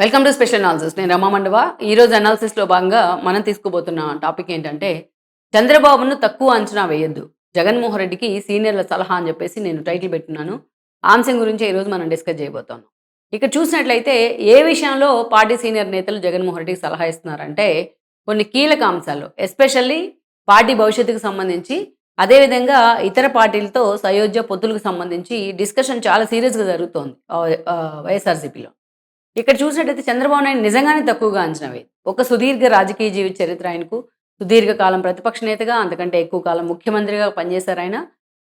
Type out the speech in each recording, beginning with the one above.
Welcome to special analysis నేను రమా మండవ. ఈరోజు అనాలిసిస్లో భాగంగా మనం తీసుకుపోతున్న టాపిక్ ఏంటంటే చంద్రబాబును తక్కువ అంచనా వేయొద్దు. జగన్మోహన్ రెడ్డికి సీనియర్ల సలహా అని చెప్పేసి నేను టైటిల్ పెట్టున్నాను. ఆంశం గురించి ఈరోజు మనం డిస్కస్ చేయబోతున్నాం. ఇక్కడ చూసినట్లయితే ఏ విషయంలో పార్టీ సీనియర్ నేతలు జగన్మోహన్ రెడ్డికి సలహా ఇస్తున్నారంటే కొన్ని కీలక అంశాలు. ఎస్పెషల్లీ పార్టీ భవిష్యత్తుకు సంబంధించి అదేవిధంగా ఇతర పార్టీలతో సయోధ్య పొత్తులకు సంబంధించి డిస్కషన్ చాలా సీరియస్గా జరుగుతోంది వైఎస్ఆర్సీపీలో. ఇక్కడ చూసినట్టయితే చంద్రబాబు నాయుడు నిజంగానే తక్కువగా అంచనా వేయదు ఒక సుదీర్ఘ రాజకీయ జీవిత చరిత్ర ఆయనకు సుదీర్ఘ కాలం ప్రతిపక్ష నేతగా అంతకంటే ఎక్కువ కాలం ముఖ్యమంత్రిగా పనిచేశారు ఆయన.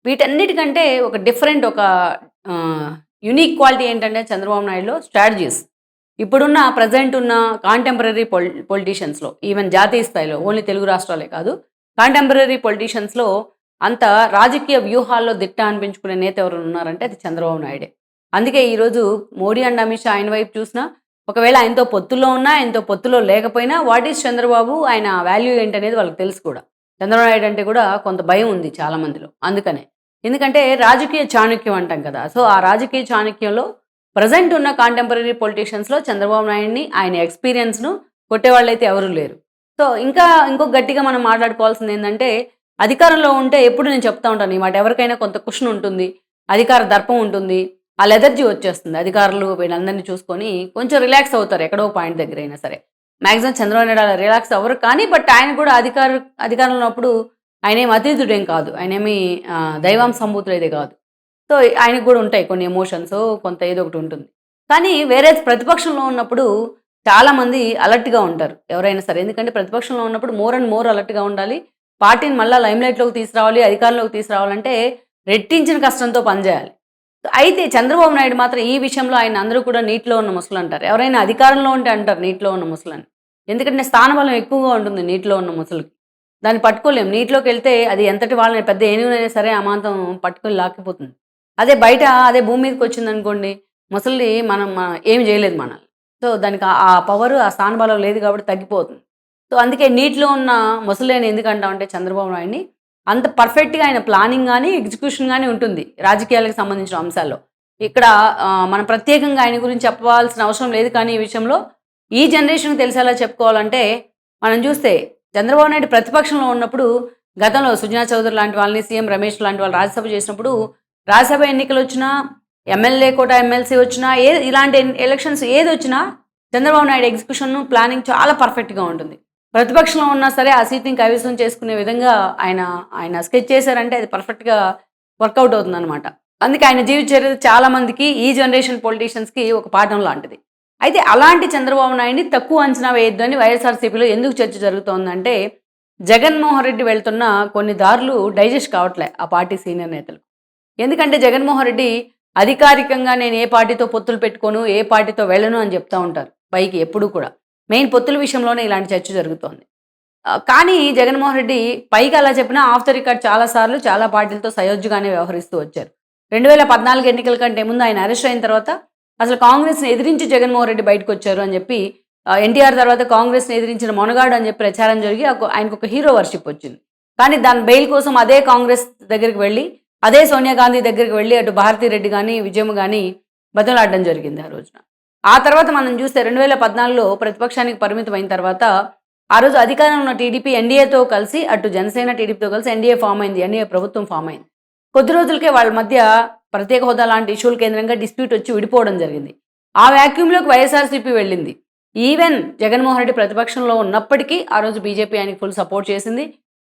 వీటన్నిటికంటే ఒక డిఫరెంట్ ఒక యునిక్ క్వాలిటీ ఏంటంటే చంద్రబాబు నాయుడులో స్ట్రాటజీస్. ఇప్పుడున్న ప్రజెంట్ ఉన్న కాంటెంపరీ పొల్ పొలిటీషియన్స్లో ఈవెన్ జాతీయ స్థాయిలో ఓన్లీ తెలుగు రాష్ట్రాలే కాదు కాంటెంపరీ పొలిటీషియన్స్లో అంత రాజకీయ వ్యూహాల్లో దిట్ట అనిపించుకునే నేత ఎవరు ఉన్నారంటే అది చంద్రబాబు నాయుడే. అందుకే ఈరోజు మోడీ అండ్ అమిత్ షా ఆయన వైపు చూసినా ఒకవేళ ఆయనతో పొత్తులో ఉన్నా ఆయనతో పొత్తులో లేకపోయినా వాట్ ఈస్ చంద్రబాబు ఆయన వాల్యూ ఏంటనేది వాళ్ళకి తెలుసు కూడా. చంద్రబాబు నాయుడు అంటే కూడా కొంత భయం ఉంది చాలా మందిలో అందుకనే. ఎందుకంటే రాజకీయ చాణక్యం అంటాం కదా సో ఆ రాజకీయ చాణక్యంలో ప్రజెంట్ ఉన్న కాంటెంపరీ పొలిటీషియన్స్లో చంద్రబాబు నాయుడిని ఆయన ఎక్స్పీరియన్స్ను కొట్టేవాళ్ళైతే ఎవరూ లేరు. సో ఇంకా ఇంకో గట్టిగా మనం మాట్లాడుకోవాల్సింది ఏంటంటే అధికారంలో ఉంటే ఎప్పుడు నేను చెప్తా ఉంటాను ఈ మాట ఎవరికైనా కొంత కుషన్ ఉంటుంది అధికార దర్పం ఉంటుంది ఆ లెదర్జీ వచ్చేస్తుంది. అధికారులు వీళ్ళందరినీ చూసుకొని కొంచెం రిలాక్స్ అవుతారు ఎక్కడో పాయింట్ దగ్గర అయినా సరే. మ్యాక్సిమం చంద్రబాబు నాయుడు అలా రిలాక్స్ అవ్వరు కానీ బట్ ఆయన కూడా అధికార అధికారంలో ఉన్నప్పుడు ఆయన ఏం అతిథుడేం కాదు. ఆయన ఏమి దైవం దైవాం సంభూతుడైతే కాదు. సో ఆయనకు కూడా ఉంటాయి కొన్ని ఎమోషన్స్ కొంత ఏదో ఒకటి ఉంటుంది. కానీ వేరే ప్రతిపక్షంలో ఉన్నప్పుడు చాలామంది అలర్ట్గా ఉంటారు. ఎవరైనా సరే ఎందుకంటే ప్రతిపక్షంలో ఉన్నప్పుడు మోర్ అండ్ మోర్ అలర్ట్గా ఉండాలి. పార్టీని మళ్ళీ లైమ్లైట్లోకి తీసుకురావాలి అధికారంలోకి తీసుకురావాలంటే రెట్టించిన కష్టంతో పనిచేయాలి. అయితే చంద్రబాబు నాయుడు మాత్రం ఈ విషయంలో ఆయన అందరూ కూడా నీటిలో ఉన్న ముసలు అంటారు. ఎవరైనా అధికారంలో ఉంటే అంటారు నీటిలో ఉన్న ముసలని. ఎందుకంటే స్థానబలం ఎక్కువగా ఉంటుంది నీటిలో ఉన్న ముసలికి. దాన్ని పట్టుకోలేము నీటిలోకి వెళ్తే అది ఎంతటి వాళ్ళని పెద్ద ఏనుగునైనా సరే అమాంతం పట్టుకొని లాక్కిపోతుంది. అదే బయట అదే భూమి మీదకి వచ్చింది అనుకోండి ముసలి మనం ఏమి చేయలేదు మనల్ని. సో దానికి ఆ- పవర్ ఆ స్థానబలం లేదు కాబట్టి తగ్గిపోతుంది. సో అందుకే నీటిలో ఉన్న ముసలిని ఎందుకు అంటామంటే చంద్రబాబు నాయుడిని అంత పర్ఫెక్ట్గా ఆయన ప్లానింగ్ కానీ ఎగ్జిక్యూషన్ కానీ ఉంటుంది రాజకీయాలకు సంబంధించిన అంశాల్లో. ఇక్కడ మనం ప్రత్యేకంగా ఆయన గురించి చెప్పవలసిన అవసరం లేదు కానీ ఈ విషయంలో ఈ జనరేషన్కి తెలిసేలా చెప్పుకోవాలంటే మనం చూస్తే చంద్రబాబు నాయుడు ప్రతిపక్షంలో ఉన్నప్పుడు గతంలో సుజనా చౌదరి లాంటి వాళ్ళని సీఎం రమేష్ లాంటి వాళ్ళు రాజ్యసభ చేసినప్పుడు రాజ్యసభ ఎన్నికలు వచ్చినా ఎమ్మెల్యే కోట ఎమ్మెల్సీ వచ్చినా ఏ ఇలాంటి ఎలక్షన్స్ ఏది వచ్చినా చంద్రబాబు నాయుడు ఎగ్జిక్యూషన్ ప్లానింగ్ చాలా పర్ఫెక్ట్గా ఉంటుంది. ప్రతిపక్షంలో ఉన్నా సరే ఆ సీట్ని కైవసం చేసుకునే విధంగా ఆయన ఆయన స్కెచ్ చేశారంటే అది పర్ఫెక్ట్గా వర్కౌట్ అవుతుంది అనమాట అందుకే ఆయన జీవిత చరిత్ర చాలా మందికి ఈ జనరేషన్ పొలిటీషియన్స్కి ఒక పాఠం లాంటిది. అయితే అలాంటి చంద్రబాబు నాయుడిని తక్కువ అంచనా వేయొద్దు అని వైఎస్ఆర్సీపీలో ఎందుకు చర్చ జరుగుతోందంటే జగన్మోహన్ రెడ్డి వెళ్తున్న కొన్ని దారులు డైజెస్ట్ కావట్లే ఆ పార్టీ సీనియర్ నేతలు. ఎందుకంటే జగన్మోహన్ రెడ్డి అధికారికంగా నేను ఏ పార్టీతో పొత్తులు పెట్టుకోను ఏ పార్టీతో వెళ్ళను అని చెప్తా ఉంటారు. పైకి ఎప్పుడూ కూడా. మెయిన్ పొత్తుల విషయంలోనే ఇలాంటి చర్చ జరుగుతోంది. కానీ జగన్మోహన్ రెడ్డి పైకి అలా చెప్పినా ఆఫ్ ద రికార్డ్ చాలాసార్లు చాలా పార్టీలతో సయోధ్యగానే వ్యవహరిస్తూ వచ్చారు. రెండు వేల పద్నాలుగు ఎన్నికల కంటే ముందు ఆయన అరెస్ట్ అయిన తర్వాత అసలు కాంగ్రెస్ని ఎదిరించి జగన్మోహన్ రెడ్డి బయటకు వచ్చారు అని చెప్పి ఎన్టీఆర్ తర్వాత కాంగ్రెస్ని ఎదిరించిన మొనగాడు అని చెప్పి ప్రచారం జరిగి ఒక- ఆయనకు ఒక హీరో వర్షిప్ వచ్చింది. కానీ దాని బెయిల్ కోసం అదే కాంగ్రెస్ దగ్గరికి వెళ్ళి అదే సోనియా గాంధీ దగ్గరికి వెళ్ళి అటు భారతీ రెడ్డి కానీ విజయమ్మ కానీ బతులాడడం జరిగింది ఆ రోజున. ఆ తర్వాత మనం చూస్తే రెండు వేల పద్నాలుగులో ప్రతిపక్షానికి పరిమితం అయిన తర్వాత ఆ రోజు అధికారంలో ఉన్న టీడీపీ ఎన్డీఏతో కలిసి అటు జనసేన టీడీపీతో కలిసి ఎన్డీఏ ఫామ్ అయింది. ఎన్డీఏ ప్రభుత్వం ఫామ్ అయింది. కొద్ది రోజులకే వాళ్ళ మధ్య ప్రత్యేక హోదా లాంటి ఇష్యూల కేంద్రంగా డిస్ప్యూట్ వచ్చి విడిపోవడం జరిగింది. ఆ వ్యాక్యూమ్లోకి వైఎస్ఆర్సీపీ వెళ్ళింది. ఈవెన్ జగన్మోహన్ రెడ్డి ప్రతిపక్షంలో ఉన్నప్పటికీ ఆ రోజు బీజేపీ ఆయనకి ఫుల్ సపోర్ట్ చేసింది.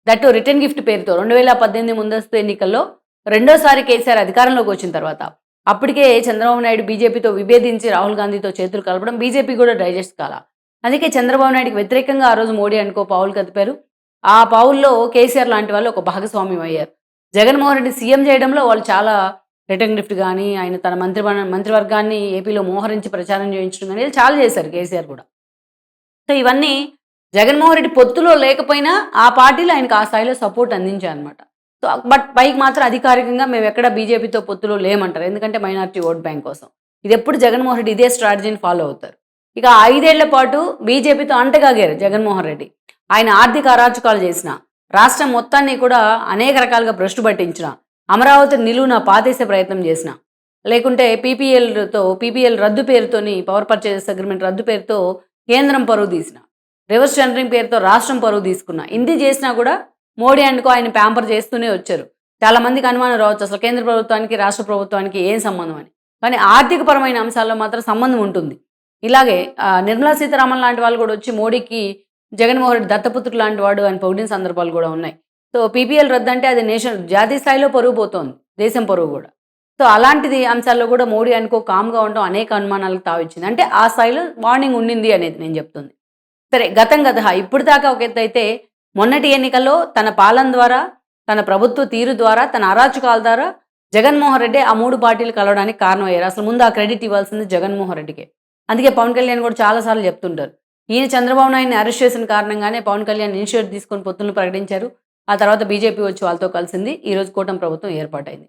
దట్టు రిటర్న్ గిఫ్ట్ పేరుతో రెండు వేల పద్దెనిమిది ముందస్తు ఎన్నికల్లో రెండోసారి కేసీఆర్ అధికారంలోకి వచ్చిన తర్వాత అప్పటికే చంద్రబాబు నాయుడు బీజేపీతో విభేదించి రాహుల్ గాంధీతో చేతులు కలపడం బీజేపీ కూడా డైజెస్ట్ కాల. అందుకే చంద్రబాబు నాయుడుకి వ్యతిరేకంగా ఆ రోజు మోడీ అనుకో పావులు కదిపారు. ఆ పావుల్లో కేసీఆర్ లాంటి వాళ్ళు ఒక భాగస్వామ్యం అయ్యారు. జగన్మోహన్ రెడ్డి సీఎం చేయడంలో వాళ్ళు చాలా రిటర్న్ గిఫ్ట్ కానీ ఆయన తన మంత్రి మంత్రివర్గాన్ని ఏపీలో మోహరించి ప్రచారం చేయించడం కానీ చాలా చేశారు కేసీఆర్ కూడా. సో ఇవన్నీ జగన్మోహన్ రెడ్డి పొత్తులో లేకపోయినా ఆ పార్టీలో ఆయనకు ఆ స్థాయిలో సపోర్ట్ అందించారు అనమాట సో బట్ పైకి మాత్రం అధికారికంగా మేము ఎక్కడ బీజేపీతో పొత్తులో లేమంటారు. ఎందుకంటే మైనారిటీ ఓట్ బ్యాంక్ కోసం. ఇది ఎప్పుడు జగన్మోహన్ రెడ్డి ఇదే స్ట్రాటజీని ఫాలో అవుతారు. ఇక ఐదేళ్ళ పాటు బీజేపీతో అంటగాగారు జగన్మోహన్ రెడ్డి. ఆయన ఆర్థిక అరాచకాలు చేసిన రాష్ట్రం మొత్తాన్ని కూడా అనేక రకాలుగా భ్రష్టు పట్టించిన అమరావతి నిలువున పాతేసే ప్రయత్నం చేసిన లేకుంటే పీపీఎల్తో పీపీఎల్ రద్దు పేరుతోని పవర్ పర్చేజెస్ అగ్రిమెంట్ రద్దు పేరుతో కేంద్రం పరువు తీసిన రివర్స్ టెండరింగ్ పేరుతో రాష్ట్రం పరువు తీసుకున్న ఇంది చేసినా కూడా మోడీ అండ్కో ఆయన ప్యాంపర్ చేస్తూనే వచ్చారు. చాలా మందికి అనుమానం రావచ్చు. అసలు కేంద్ర ప్రభుత్వానికి రాష్ట్ర ప్రభుత్వానికి ఏం సంబంధం అని. కానీ ఆర్థికపరమైన అంశాల్లో మాత్రం సంబంధం ఉంటుంది. ఇలాగే నిర్మలా సీతారామన్ లాంటి వాళ్ళు కూడా వచ్చి మోడీకి జగన్మోహన్ రెడ్డి దత్తపుత్రుడు లాంటి వాడు అని పొగిడిన సందర్భాలు కూడా ఉన్నాయి. సో పీపీఎల్ రద్దు అంటే అది నేషన్ జాతీయ స్థాయిలో పరుగు పోతోంది. దేశం పరువు కూడా. సో అలాంటిది అంశాల్లో కూడా మోడీ అనుకో కామ్గా ఉండడం అనేక అనుమానాలకు తావిచ్చింది. అంటే ఆ స్థాయిలో వార్నింగ్ ఉండింది అనేది నేను చెప్తుంది. సరే గతం గత ఇప్పుడు దాకా ఒక ఎత్తు అయితే మొన్నటి ఎన్నికల్లో తన పాలన ద్వారా తన ప్రభుత్వ తీరు ద్వారా తన అరాచకాల ద్వారా జగన్మోహన్ రెడ్డి ఆ మూడు పార్టీలు కలవడానికి కారణమయ్యారు. అసలు ముందు ఆ క్రెడిట్ ఇవ్వాల్సింది జగన్మోహన్ రెడ్డికే. అందుకే పవన్ కళ్యాణ్ కూడా చాలాసార్లు చెప్తుంటారు. ఈయన చంద్రబాబు నాయుడిని అరెస్ట్ చేసిన కారణంగానే పవన్ కళ్యాణ్ ఇనిషియేట్ తీసుకొని పొత్తులను ప్రకటించారు. ఆ తర్వాత బీజేపీ వచ్చి వాళ్ళతో కలిసింది. ఈ రోజు కూటమి ప్రభుత్వం ఏర్పాటైంది.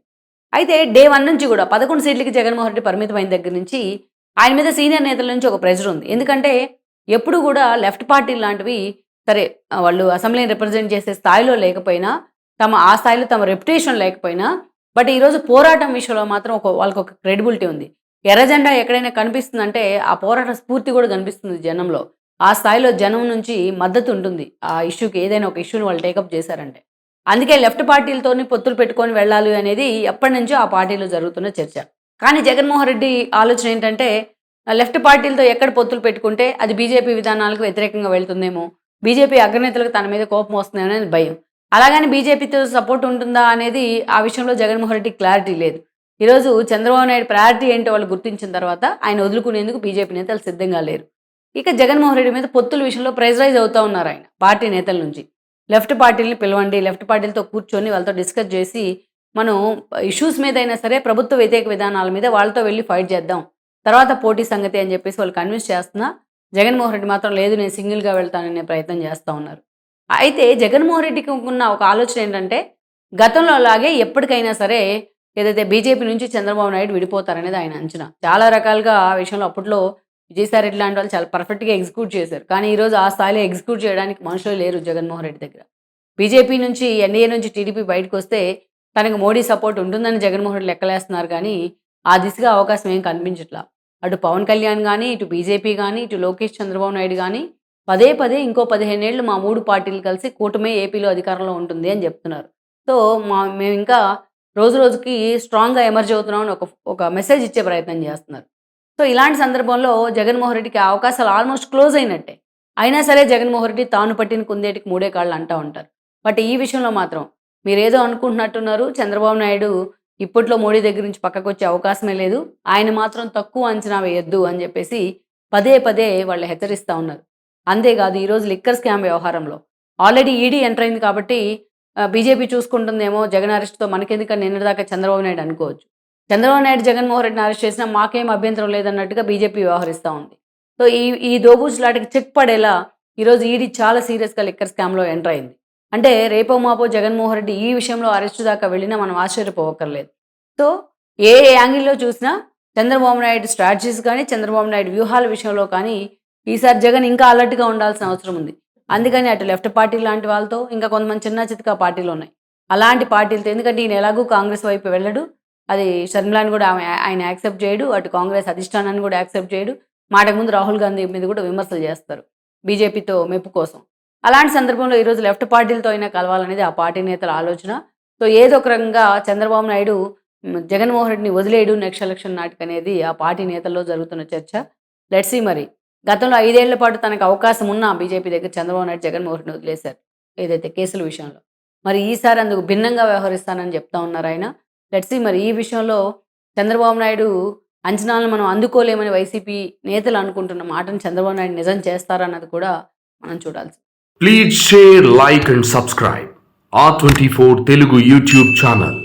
అయితే డే వన్ నుంచి కూడా పదకొండు సీట్లకి జగన్మోహన్ రెడ్డి పరిమితమైన దగ్గర నుంచి ఆయన మీద సీనియర్ నేతల నుంచి ఒక ప్రెజర్ ఉంది. ఎందుకంటే ఎప్పుడు కూడా లెఫ్ట్ పార్టీ లాంటివి సరే వాళ్ళు అసెంబ్లీని రిప్రజెంట్ చేసే స్థాయిలో లేకపోయినా తమ ఆ స్థాయిలో తమ రెప్యుటేషన్ లేకపోయినా బట్ ఈరోజు పోరాటం విషయంలో మాత్రం ఒక వాళ్ళకి ఒక క్రెడిబిలిటీ ఉంది. ఎర్ర జెండా ఎక్కడైనా కనిపిస్తుందంటే ఆ పోరాట స్ఫూర్తి కూడా కనిపిస్తుంది జనంలో. ఆ స్థాయిలో జనం నుంచి మద్దతు ఉంటుంది. ఆ ఇష్యూకి ఏదైనా ఒక ఇష్యూని వాళ్ళు టేకప్ చేశారంటే. అందుకే లెఫ్ట్ పార్టీలతోని పొత్తులు పెట్టుకొని వెళ్ళాలి అనేది ఎప్పటి నుంచో ఆ పార్టీలో జరుగుతున్న చర్చ. కానీ జగన్మోహన్ రెడ్డి ఆలోచన ఏంటంటే లెఫ్ట్ పార్టీలతో ఎక్కడ పొత్తులు పెట్టుకుంటే అది బీజేపీ విధానాలకు వ్యతిరేకంగా వెళ్తుందేమో? బీజేపీ అగ్రనేతలకు తన మీద కోపం వస్తుందేమో అనేది భయం. అలాగని బీజేపీతో సపోర్ట్ ఉంటుందా అనేది ఆ విషయంలో జగన్మోహన్ రెడ్డి క్లారిటీ లేదు. ఈరోజు చంద్రబాబు నాయుడు ప్రయారిటీ ఏంటో వాళ్ళు గుర్తించిన తర్వాత ఆయన వదులుకునేందుకు బీజేపీ నేతలు సిద్ధంగా లేరు. ఇక జగన్మోహన్ రెడ్డి మీద పొత్తుల విషయంలో ప్రెజరైజ్ అవుతూ ఉన్నారు ఆయన పార్టీ నేతల నుంచి. లెఫ్ట్ పార్టీని పిలవండి లెఫ్ట్ పార్టీలతో కూర్చొని వాళ్ళతో డిస్కస్ చేసి మనం ఇష్యూస్ మీద అయినా సరే ప్రభుత్వ వ్యతిరేక విధానాల మీద వాళ్ళతో వెళ్ళి ఫైట్ చేద్దాం తర్వాత పోటీ సంగతి అని చెప్పేసి వాళ్ళు కన్విన్స్ చేస్తున్నా జగన్మోహన్ రెడ్డి మాత్రం లేదు నేను సింగిల్గా వెళ్తాననే ప్రయత్నం చేస్తూ ఉన్నారు. అయితే జగన్మోహన్ రెడ్డికి ఉన్న ఒక ఆలోచన ఏంటంటే గతంలో అలాగే ఎప్పటికైనా సరే ఏదైతే బీజేపీ నుంచి చంద్రబాబు నాయుడు విడిపోతారనేది ఆయన అంచనా. చాలా రకాలుగా ఆ విషయంలో అప్పట్లో విజయసాయి రెడ్డి లాంటి వాళ్ళు చాలా పర్ఫెక్ట్గా ఎగ్జిక్యూట్ చేశారు. కానీ ఈరోజు ఆ స్థాయిలో ఎగ్జిక్యూట్ చేయడానికి మనుషులు లేరు జగన్మోహన్ రెడ్డి దగ్గర. బీజేపీ నుంచి ఎన్డీఏ నుంచి టీడీపీ బయటకు వస్తే తనకు మోడీ సపోర్ట్ ఉంటుందని జగన్మోహన్ రెడ్డి లెక్కలేస్తున్నారు కానీ ఆ దిశగా అవకాశం ఏం కనిపించట్లా? అటు పవన్ కళ్యాణ్ కానీ ఇటు బీజేపీ కానీ ఇటు లోకేష్ చంద్రబాబు నాయుడు కానీ పదే పదే ఇంకో పదిహేనేళ్ళు మా మూడు పార్టీలు కలిసి కూటమే ఏపీలో అధికారంలో ఉంటుంది అని చెప్తున్నారు. సో మా మేము ఇంకా రోజు రోజుకి స్ట్రాంగ్గా ఎమర్జ్ అవుతున్నాం అని ఒక ఒక మెసేజ్ ఇచ్చే ప్రయత్నం చేస్తున్నారు. సో ఇలాంటి సందర్భంలో జగన్మోహన్ రెడ్డికి ఆ అవకాశాలు ఆల్మోస్ట్ క్లోజ్ అయినట్టే. అయినా సరే జగన్మోహన్ రెడ్డి తాను పట్టిన కుందేటికి మూడే కాళ్ళు అంటూ ఉంటారు. బట్ ఈ విషయంలో మాత్రం మీరేదో అనుకుంటున్నట్టున్నారు చంద్రబాబు నాయుడు ఇప్పట్లో మోడీ దగ్గర నుంచి పక్కకు వచ్చే అవకాశమే లేదు. ఆయన మాత్రం తక్కువ అంచనా వేయొద్దు అని చెప్పేసి పదే పదే వాళ్ళు హెచ్చరిస్తూ ఉన్నారు. అంతేకాదు ఈరోజు లిక్కర్ స్కామ్ వ్యవహారంలో. ఆల్రెడీ ఈడీ ఎంటర్ అయింది కాబట్టి బీజేపీ చూసుకుంటుందేమో జగన్ అరెస్ట్తో మనకెందుకని నిన్నటిదాకా చంద్రబాబు నాయుడు అనుకోవచ్చు. చంద్రబాబు నాయుడు జగన్మోహన్ రెడ్డిని అరెస్ట్ చేసినా మాకేం అభ్యంతరం లేదన్నట్టుగా బీజేపీ వ్యవహరిస్తూ ఉంది. సో ఈ ఈ దోబూచులాటికి చెక్ పడేలా ఈరోజు ఈడీ చాలా సీరియస్గా లిక్కర్ స్కామ్లో ఎంటర్ అయింది. అంటే రేపో మాపో జగన్మోహన్ రెడ్డి ఈ విషయంలో అరెస్టు దాకా వెళ్ళినా మనం ఆశ్చర్యపోవక్కర్లేదు. సో ఏ యాంగిల్లో చూసినా చంద్రబాబు నాయుడు స్ట్రాటజీస్ కానీ చంద్రబాబు నాయుడు వ్యూహాల విషయంలో కానీ ఈసారి జగన్ ఇంకా అలర్ట్గా ఉండాల్సిన అవసరం ఉంది. అందుకని అటు లెఫ్ట్ పార్టీ లాంటి వాళ్ళతో ఇంకా కొంతమంది చిన్న చితక పార్టీలు ఉన్నాయి. అలాంటి పార్టీలతో ఎందుకంటే ఈయన ఎలాగూ కాంగ్రెస్ వైపు వెళ్ళడు. అది షర్మిలాని కూడా ఆమె ఆయన యాక్సెప్ట్ చేయడు. అటు కాంగ్రెస్ అధిష్టానాన్ని కూడా యాక్సెప్ట్ చేయడు. మాటకు ముందు రాహుల్ గాంధీ మీద కూడా విమర్శలు చేస్తారు. బీజేపీతో మెప్పు కోసం. అలాంటి సందర్భంలో ఈరోజు లెఫ్ట్ పార్టీలతో అయినా కలవాలనేది ఆ పార్టీ నేతల ఆలోచన. సో ఏదో ఒక రకంగా చంద్రబాబు నాయుడు జగన్మోహన్ రెడ్డిని వదిలేయడు నెక్స్ట్ ఎలక్షన్ నాటికి అనేది ఆ పార్టీ నేతల్లో జరుగుతున్న చర్చ. లెట్సీ మరి. గతంలో ఐదేళ్ళ పాటు తనకు అవకాశం ఉన్నా బీజేపీ దగ్గర చంద్రబాబు నాయుడు జగన్మోహన్ రెడ్డిని వదిలేశారు. ఏదైతే కేసుల విషయంలో. మరి ఈసారి అందుకు భిన్నంగా వ్యవహరిస్తానని చెప్తా ఉన్నారు ఆయన. లెట్సీ మరి ఈ విషయంలో చంద్రబాబు నాయుడు అంచనాలను మనం అందుకోలేమని వైసీపీ నేతలు అనుకుంటున్న మాటను చంద్రబాబు నాయుడు నిజం చేస్తారన్నది కూడా మనం చూడాల్సి Please share, like and subscribe. R24 Telugu YouTube channel.